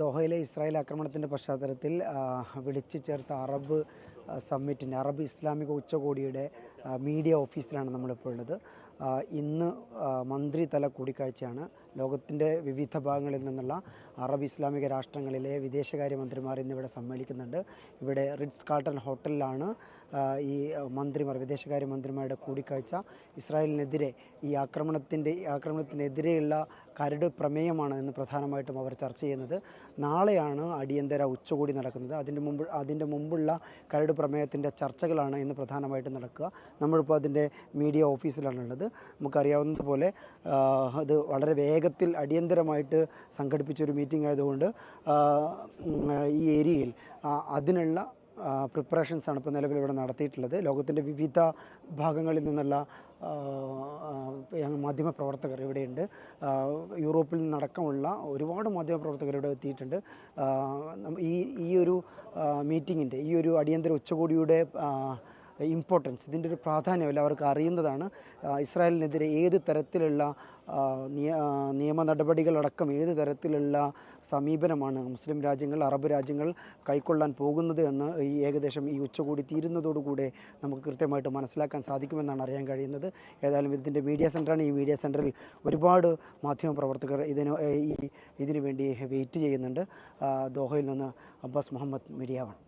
ദോഹയിലെ Israel ആക്രമണത്തിന്റെ പശ്ചാത്തലത്തിൽ വിളിച്ചു ചേർത്ത അറബ് സമ്മിറ്റിന്റെ അറബ് ഇസ്ലാമിക ഉച്ചകോടിയുടെ മീഡിയ ഓഫീസിലാണ് നമ്മളിപ്പോൾ ഉള്ളത്. ഇന്ന് മന്ത്രിതല കൂടിക്കാഴ്ചയാണ്. ലോകത്തിന്റെ വിവിധ ഭാഗങ്ങളിൽ നിന്നുള്ള അറബ് ഇസ്ലാമിക രാഷ്ട്രങ്ങളിലെ വിദേശകാര്യമന്ത്രിമാർ ഇന്നിവിടെ സമ്മേളിക്കുന്നുണ്ട്. ഇവിടെ റിഡ്സ് കാർട്ടൺ ഹോട്ടലിലാണ് ഈ മന്ത്രിമാർ വിദേശകാര്യമന്ത്രിമാരുടെ കൂടിക്കാഴ്ച. ഇസ്രായേലിനെതിരെ ഈ ആക്രമണത്തിന്റെ ആക്രമണത്തിനെതിരെയുള്ള കരട് പ്രമേയമാണ് എന്ന് പ്രധാനമായിട്ടും അവർ ചർച്ച ചെയ്യുന്നത്. നാളെയാണ് അടിയന്തര ഉച്ചകോടി നടക്കുന്നത്. അതിന്റെ മുമ്പ് അതിന്റെ മുമ്പുള്ള കരട് പ്രമേയത്തിന്റെ ചർച്ചകളാണ് ഇന്ന് പ്രധാനമായിട്ടും നടക്കുക. നമ്മളിപ്പോൾ അതിന്റെ മീഡിയ ഓഫീസിലാണുള്ളത് നമുക്കറിയാവുന്നതുപോലെ അത് വളരെ വേഗത്തിൽ അടിയന്തരമായിട്ട് സംഘടിപ്പിച്ചൊരു മീറ്റിംഗ് ആയതുകൊണ്ട് ഈ ഏരിയയിൽ അതിനുള്ള പ്രിപ്പറേഷൻസാണ് ഇപ്പോൾ നിലവിൽ ഇവിടെ നടത്തിയിട്ടുള്ളത്. ലോകത്തിന്റെ വിവിധ ഭാഗങ്ങളിൽ നിന്നുള്ള മാധ്യമപ്രവർത്തകർ ഇവിടെയുണ്ട്. യൂറോപ്പിൽ നിന്നടക്കമുള്ള ഒരുപാട് മാധ്യമപ്രവർത്തകർ ഇവിടെ എത്തിയിട്ടുണ്ട്. ഈ ഈ ഒരു മീറ്റിങ്ങിന്റെ ഈ ഒരു അടിയന്തര ഉച്ചകോടിയുടെ ഇമ്പോർട്ടൻസ് ഇതിന്റെ ഒരു പ്രാധാന്യം അവർക്ക് അറിയുന്നതാണ്. ഇസ്രായേലിനെതിരെ ഏത് തരത്തിലുള്ള നിയമ നടപടികളടക്കം ഏത് തരത്തിലുള്ള സമീപനമാണ് മുസ്ലിം രാജ്യങ്ങൾ അറബ് രാജ്യങ്ങൾ കൈക്കൊള്ളാൻ പോകുന്നത് എന്ന് ഈ ഏകദേശം ഈ ഉച്ചകൂടി തീരുന്നതോടുകൂടെ നമുക്ക് കൃത്യമായിട്ട് മനസ്സിലാക്കാൻ സാധിക്കുമെന്നാണ് അറിയാൻ കഴിയുന്നത്. ഏതായാലും ഇതിന്റെ മീഡിയ സെന്ററാണ് ഈ മീഡിയ സെന്ററിൽ ഒരുപാട് മാധ്യമ പ്രവർത്തകർ ഇതിന് ഈ ഇതിനു വേണ്ടി വെയിറ്റ് ചെയ്യുന്നുണ്ട്. ദോഹയിൽ നിന്ന് അബ്ബാസ് മുഹമ്മദ് മീഡിയ വൺ.